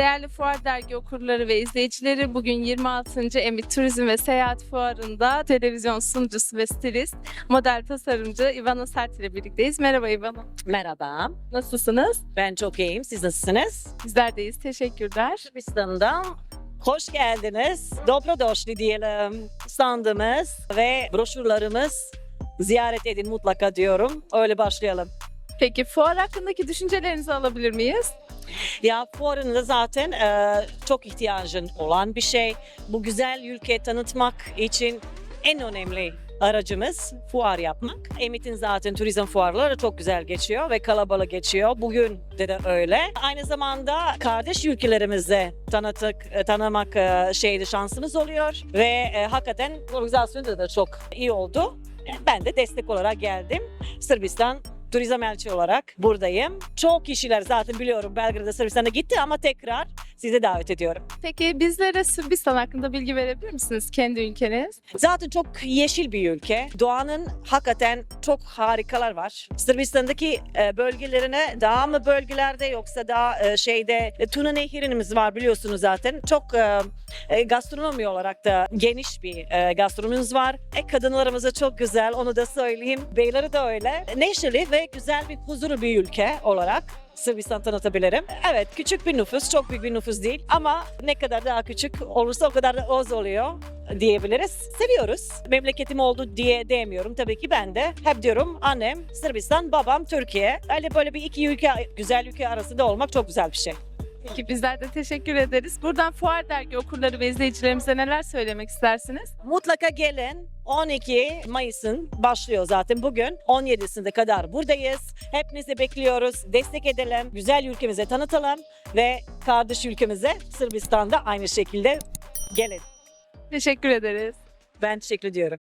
Değerli Fuar Dergi okurları ve izleyicileri bugün 26. Emi Turizm ve Seyahat Fuarı'nda televizyon sunucusu ve stilist, model tasarımcı Ivana Sert ile birlikteyiz. Merhaba Ivana. Merhaba, Nasılsınız? ben çok iyiyim. Siz nasılsınız? Bizler deyiz. Teşekkürler. Sırbistan'dan hoş geldiniz. Dobrodošli diyelim. Standımız ve broşürlerimiz ziyaret edin mutlaka diyorum. Öyle başlayalım. Peki fuar hakkındaki düşüncelerinizi alabilir miyiz? Ya fuarın da zaten e, çok ihtiyacın olan bir şey. Bu güzel ülke tanıtmak için en önemli aracımız fuar yapmak. Emit'in zaten turizm fuarları çok güzel geçiyor ve kalabalık geçiyor. Bugün de, de öyle. Aynı zamanda kardeş ülkelerimize tanıtık, e, tanımak e, şeyde şansımız oluyor ve e, hakikaten organizasyonda da çok iyi oldu. Ben de destek olarak geldim. Sırbistan turizm elçi olarak buradayım. Çok kişiler zaten biliyorum Belgrad'a Sırbistan'a gitti ama tekrar sizi davet ediyorum. Peki bizlere Sırbistan hakkında bilgi verebilir misiniz? Kendi ülkeniz. Zaten çok yeşil bir ülke. Doğanın hakikaten çok harikalar var. Sırbistan'daki e, bölgelerine daha mı bölgelerde yoksa daha e, şeyde e, Tuna Nehri'miz var biliyorsunuz zaten. Çok e, gastronomi olarak da geniş bir e, gastronomimiz var. E, kadınlarımız da çok güzel onu da söyleyeyim. Beyleri de öyle. Neşeli ve güzel bir huzurlu bir ülke olarak Sırbistan tanıtabilirim. Evet küçük bir nüfus, çok büyük bir nüfus değil ama ne kadar daha küçük olursa o kadar da az oluyor diyebiliriz. Seviyoruz. Memleketim oldu diye demiyorum tabii ki ben de. Hep diyorum annem Sırbistan, babam Türkiye. Öyle böyle bir iki ülke, güzel ülke arasında olmak çok güzel bir şey. Peki bizler de teşekkür ederiz. Buradan Fuar Dergi okurları ve izleyicilerimize neler söylemek istersiniz? Mutlaka gelin. 12 Mayıs'ın başlıyor zaten bugün. 17'sinde kadar buradayız. Hepinizi bekliyoruz. Destek edelim. Güzel ülkemize tanıtalım. Ve kardeş ülkemize Sırbistan'da aynı şekilde gelin. Teşekkür ederiz. Ben teşekkür ediyorum.